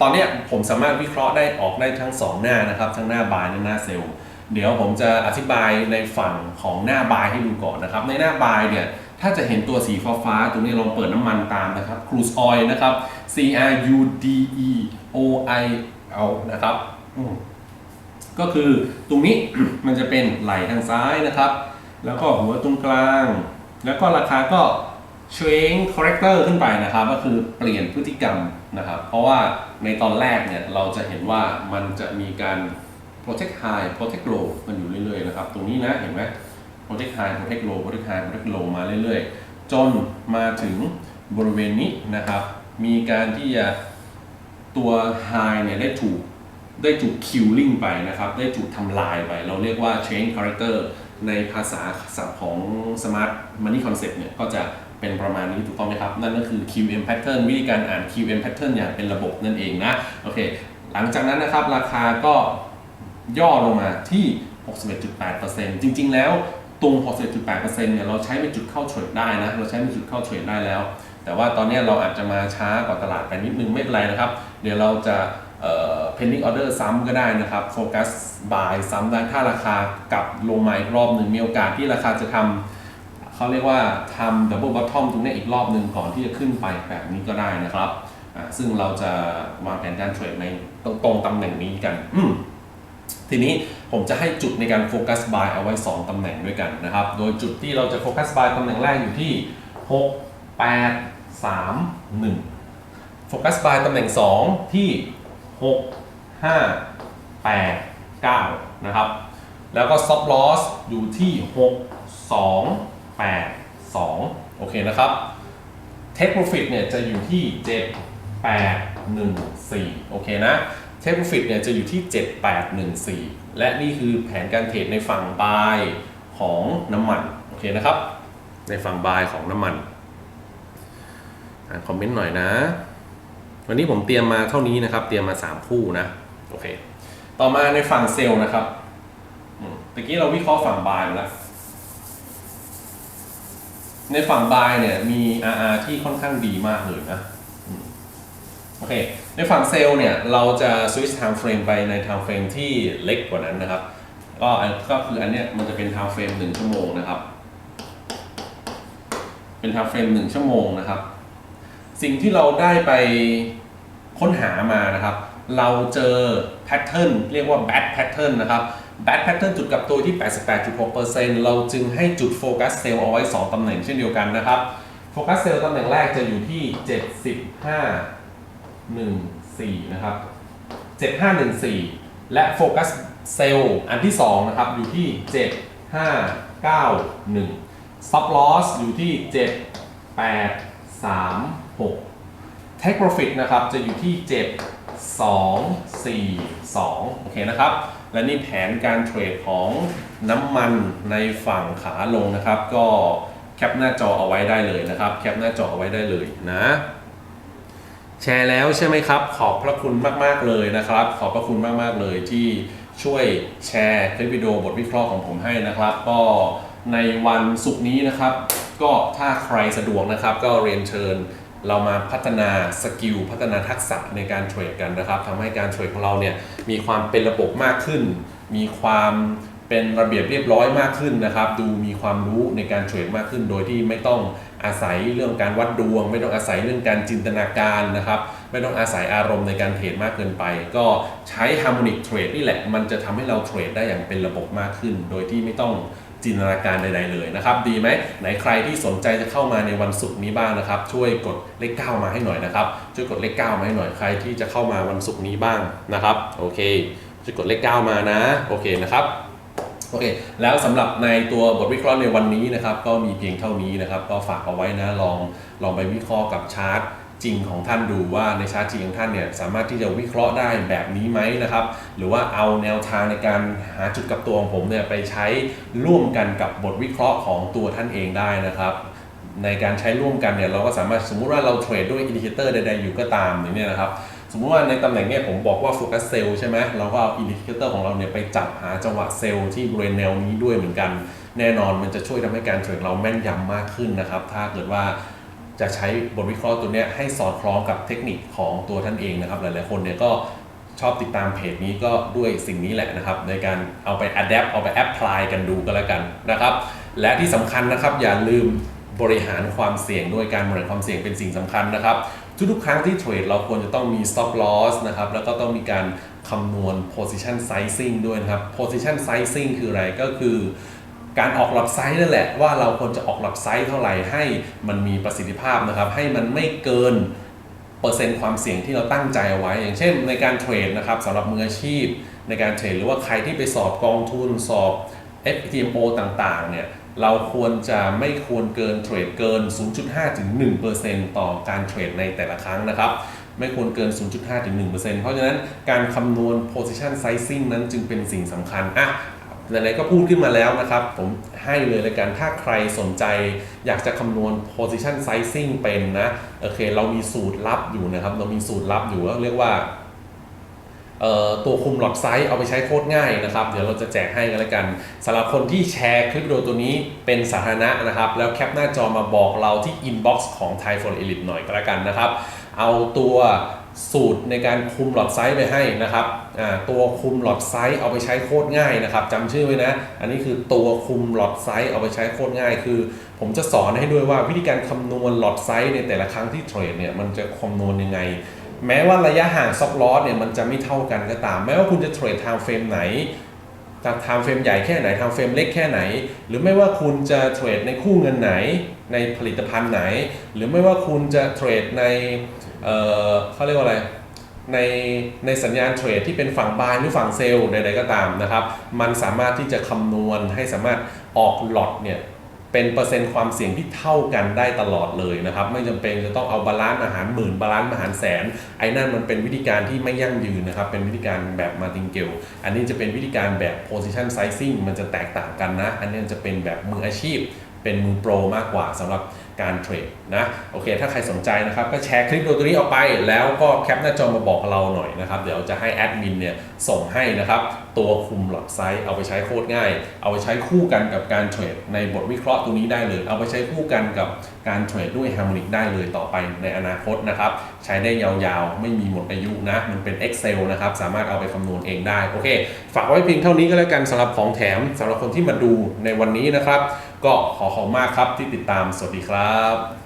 ตอนนี้ผมสามารถวิเคราะห์ได้ออกได้ทั้ง 2 หน้านะครับ ทั้งหน้าบายและหน้าเซลล์เดี๋ยวผมจะอธิบายในฝั่งของหน้าบายให้ดูก่อนนะครับ ในหน้าบายเนี่ยถ้าจะเห็นตัวสีฟ้าฟ้าตรงนี้ลองเปิดน้ำมันตามนะครับ crude oil นะครับ C R U D E O I L นะครับก็คือตรงนี้มันจะเป็นไหลทางซ้ายนะครับ แล้วก็หัวตรงกลาง แล้วก็ราคาก็ change character ขึ้นไปนะครับ ก็คือเปลี่ยนพฤติกรรม นะครับ เพราะว่าในตอนแรกเนี่ยเราจะเห็นว่ามันจะมีการ protect high protect low มันอยู่เรื่อยๆนะครับ ตรงนี้นะเห็นไหม protect high protect low protect high protect low มาเรื่อยๆ จนมาถึงบริเวณนี้นะครับ มีการที่จะตัว high เนี่ยได้ถูกได้ถูก killing ไปนะครับ ได้ถูกทำลายไป เราเรียกว่า change character ในภาษาศัพท์ของ smart money concept เนี่ยก็จะ เป็นประมาณนี้ถูกต้องไหมครับ นั่นก็คือ QM pattern วิธีการอ่าน QM pattern อย่างเป็นระบบนั่นเองนะโอเคหลังจากนั้นนะครับราคาก็ย่อลงมาที่ 61.8%จริง ๆ แล้วตรง 61.8%เนี่ยเราใช้เป็นจุดเข้าเทรดได้นะ เราใช้เป็นจุดเข้าเทรดได้แล้ว แต่ว่าตอนนี้เราอาจจะมาช้ากว่าตลาดไปนิดนึงไม่เป็นไรนะครับ เดี๋ยวเราจะเอ่อ pending order ซ้ำก็ได้นะครับ focus buy ซ้ำได้ถ้าราคากลับลงมาอีกรอบหนึ่งมีโอกาสที่ราคาจะทำ เขาเรียกว่าทำ double bottom ตรงนี้อีกรอบหนึ่งก่อนที่จะขึ้นไปแบบนี้ก็ได้นะครับ ซึ่งเราจะวางแผนการเทรดในตรงตรงตำแหน่งนี้กันทีนี้ผมจะให้จุดในการโฟกัส buy เอาไว้ 2 ตำแหน่งด้วยกันนะครับ โดยจุดที่เราจะโฟกัส buy ตำแหน่งแรกอยู่ที่ 6 8 3 1 โฟกัส buy ตำแหน่ง 2 ที่ 6 5 8 9 นะครับ แล้วก็ stop loss อยู่ที่ 6 2 8 2 โอเคนะครับ take profit เนี่ยจะอยู่ที่ 7 8 1 4 โอเคนะ take profit เนี่ยจะอยู่ที่ 7 8 1 4 และนี่คือแผนการเทรดในฝั่ง buy ของน้ำมัน โอเคนะครับ ในฝั่ง buy ของน้ำมัน อ่านคอมเมนต์หน่อยนะ วันนี้ผมเตรียมมาเท่านี้นะครับ เตรียมมา 3 คู่นะ โอเค ต่อมาในฝั่งเซลล์นะครับอืมตะกี้เราวิเคราะห์ฝั่ง buy มาแล้ว ในฝั่ง buy เนี่ยมี RR ที่ค่อนข้างดีมากเลยนะโอเค ในฝั่งเซลล์เนี่ย เราจะ switch time frame ไปใน time frame ที่เล็กกว่านั้นนะครับ ก็ก็คืออันเนี้ยมันจะเป็น time frame 1ชั่วโมงนะครับ เป็น time frame 1ชั่วโมงนะครับ สิ่งที่เราได้ไปค้นหามานะครับ เราเจอแพทเทิร์นเรียกว่า bad pattern นะครับ bad pattern จุดกับตัวที่ 88.6%เราจึงให้จุดโฟกัสเซลล์เอาไว้ 2 ตำแหน่งเช่นเดียวกันนะครับ โฟกัสเซลล์ตำแหน่งแรกจะอยู่ที่ 75 14 นะครับ 7514 และโฟกัสเซลล์อันที่ 2 นะครับ อยู่ที่ 7591 stop loss อยู่ที่ 7836 take profit นะครับ จะอยู่ที่ 7242 โอเคนะครับ และนี่แผนการเทรดของน้ำมันในฝั่งขาลงนะครับ ก็แคปหน้าจอเอาไว้ได้เลยนะครับ แคปหน้าจอเอาไว้ได้เลยนะ แชร์แล้วใช่ไหมครับ ขอบพระคุณมากๆเลยนะครับ ขอบพระคุณมากๆเลยที่ช่วยแชร์คลิปวิดีโอบทวิเคราะห์ของผมให้นะครับ ก็ในวันศุกร์นี้นะครับ ก็ถ้าใครสะดวกนะครับ ก็เรียนเชิญ เรามาพัฒนาสกิลพัฒนาทักษะในการเทรดกันนะครับทำให้การเทรดของเราเนี่ยมีความเป็นระบบมากขึ้น มีความเป็นระเบียบเรียบร้อยมากขึ้นนะครับ ดูมีความรู้ในการเทรดมากขึ้น โดยที่ไม่ต้องอาศัยเรื่องการวัดดวง ไม่ต้องอาศัยเรื่องการจินตนาการนะครับ ไม่ต้องอาศัยอารมณ์ในการเทรดมากเกินไป ก็ใช้ harmonic trade นี่แหละ มันจะทำให้เราเทรดได้อย่างเป็นระบบมากขึ้น โดยที่ไม่ต้อง จินตนาการใด ๆ เลยนะครับ ดีไหมไหนใครที่สนใจจะเข้ามาในวันศุกร์นี้บ้างนะครับ ช่วยกดเลข9มาให้หน่อยนะครับ ช่วยกดเลข9มาให้หน่อยใครที่จะเข้ามาวันศุกร์นี้บ้างนะครับ โอเคช่วยกดเลข9มานะโอเคนะครับโอเค แล้วสำหรับในตัวบทวิเคราะห์ในวันนี้นะครับ ก็มีเพียงเท่านี้นะครับ ก็ฝากเอาไว้นะ ลองลองไปวิเคราะห์กับชาร์ต จริงของท่านดูว่าในชาร์ตจริงของท่านเนี่ยสามารถที่จะวิเคราะห์ได้แบบนี้ไหมนะครับ หรือว่าเอาแนวทางในการหาจุดกับตัวของผมเนี่ยไปใช้ร่วมกันกับบทวิเคราะห์ของตัวท่านเองได้นะครับในการใช้ร่วมกันเนี่ยเราก็สามารถสมมุติว่าเราเทรดด้วยอินดิเคเตอร์ใดๆอยู่ก็ตามอย่างเนี้ยนะครับสมมุติว่าในตำแหน่งเนี้ยผมบอกว่าโฟกัสเซลใช่ไหมเราก็เอาอินดิเคเตอร์ของเราเนี่ยไปจับหาจังหวะเซลที่บริเวณแนวนี้ด้วยเหมือนกัน แน่นอนมันจะช่วยทำให้การเทรดเราแม่นยำมากขึ้นนะครับ ถ้าเกิดว่า จะใช้บทวิเคราะห์ตัวนี้ให้สอดคล้องกับเทคนิคของตัวท่านเองนะครับ หลายๆคนเนี่ยก็ชอบติดตามเพจนี้ก็ด้วยสิ่งนี้แหละนะครับ ในการเอาไป adapt เอาไป apply กันดูก็แล้วกันนะครับ และที่สำคัญนะครับอย่าลืมบริหารความเสี่ยงด้วยการบริหารความเสี่ยงเป็นสิ่งสำคัญนะครับ ทุกๆครั้งที่เทรดเราควรจะต้องมี stop loss นะครับ แล้วก็ต้องมีการคำนวณ position sizing ด้วยนะครับ position sizing คืออะไรก็คือ การออกหลับไซส์นั่นแหละว่าเราควรจะออกหลับไซส์เท่าไหร่ให้มันมีประสิทธิภาพนะครับ ให้มันไม่เกินเปอร์เซ็นต์ความเสี่ยงที่เราตั้งใจเอาไว้ อย่างเช่น ในการเทรดนะครับสำหรับมืออาชีพ ในการเทรดหรือว่าใครที่ไปสอบกองทุนสอบ FTMO ต่างๆเนี่ยเราควรจะไม่ควรเกินเทรดเกิน 0.5ถึง1%ต่อการเทรดในแต่ละครั้งนะครับ ไม่ควรเกิน 0.5ถึง1%เพราะฉะนั้นการคำนวณ position sizing นั้นจึงเป็นสิ่งสำคัญอะ ไหนๆก็พูดขึ้นมาแล้วนะครับ ผมให้เลยเลยกันถ้าใครสนใจอยากจะคำนวณ position sizing เป็นนะโอเคเรามีสูตรลับอยู่นะครับ เรามีสูตรลับอยู่ก็เรียกว่าตัวคุมหลอดไซส์เอาไปใช้โคตรง่ายนะครับ เดี๋ยวเราจะแจกให้กันแล้วกันสำหรับคนที่แชร์คลิปวิดีโอตัวนี้เป็นสาธารณะนะครับ แล้วแคปหน้าจอมาบอกเราที่ inbox ของ Thai for Elite หน่อยก็แล้วกันนะครับ เอาตัว สูตรในการคุมหลอดไซส์ไปให้นะครับตัวคุมหลอดไซส์เอาไปใช้โคตรง่ายนะครับจำชื่อไว้นะ อันนี้คือตัวคุมหลอดไซส์เอาไปใช้โคตรง่าย คือ ผมจะสอนให้ด้วยว่าวิธีการคำนวณหลอดไซส์ในแต่ละครั้งที่เทรดเนี่ยมันจะคำนวณยังไง แม้ว่าระยะห่างซ็อปลอสเนี่ยมันจะไม่เท่ากันก็ตาม แม้ว่าคุณจะเทรดทางเฟรมไหนทางไทม์เฟรมใหญ่แค่ไหนทางเฟรมเล็กแค่ไหน หรือไม่ว่าคุณจะเทรดในคู่เงินไหน ในผลิตภัณฑ์ไหน หรือไม่ว่าคุณจะเทรดใน เอ่อเขาเรียกว่าอะไรในในสัญญาณเทรดที่เป็นฝั่งบายหรือฝั่งเซลล์ใดๆก็ตามนะครับ มันสามารถที่จะคำนวณให้สามารถออกหลอตเนี่ยเป็นเปอร์เซ็นต์ความเสี่ยงที่เท่ากันได้ตลอดเลยนะครับ ไม่จำเป็นจะต้องเอาบาลานซ์อาหารหมื่นบาลานซ์อาหารแสน ไอ้นั่นมันเป็นวิธีการที่ไม่ยั่งยืนนะครับ เป็นวิธีการแบบมาติงเกลอันนี้จะเป็นวิธีการแบบ position sizing มันจะแตกต่างกันนะ อันนี้จะเป็นแบบมืออาชีพ เป็นมือโปรมากกว่าสำหรับ การเทรดนะโอเค ถ้าใครสนใจนะครับก็แชร์คลิปโอตัวนี้ออกไป แล้วก็แคปหน้าจอมาบอกเราหน่อยนะครับ เดี๋ยวจะให้แอดมินเนี่ยส่งให้นะครับ ตัวคุมหลอดไซส์เอาไปใช้โคตรง่าย เอาไปใช้คู่กันกับการเทรดในบทวิเคราะห์ตัวนี้ได้เลย เอาไปใช้คู่กันกับการเทรดด้วย Harmonic ได้เลยต่อไปในอนาคตนะครับ ใช้ได้ยาวๆ ไม่มีหมดอายุนะ มันเป็น Excel นะครับ สามารถเอาไปคำนวณเองได้โอเค ฝากไว้เพียงเท่านี้ก็แล้วกันสำหรับของแถมสำหรับคนที่มาดูในวันนี้นะครับ ก็ขอขอบคุณมากครับที่ติดตามสวัสดีครับ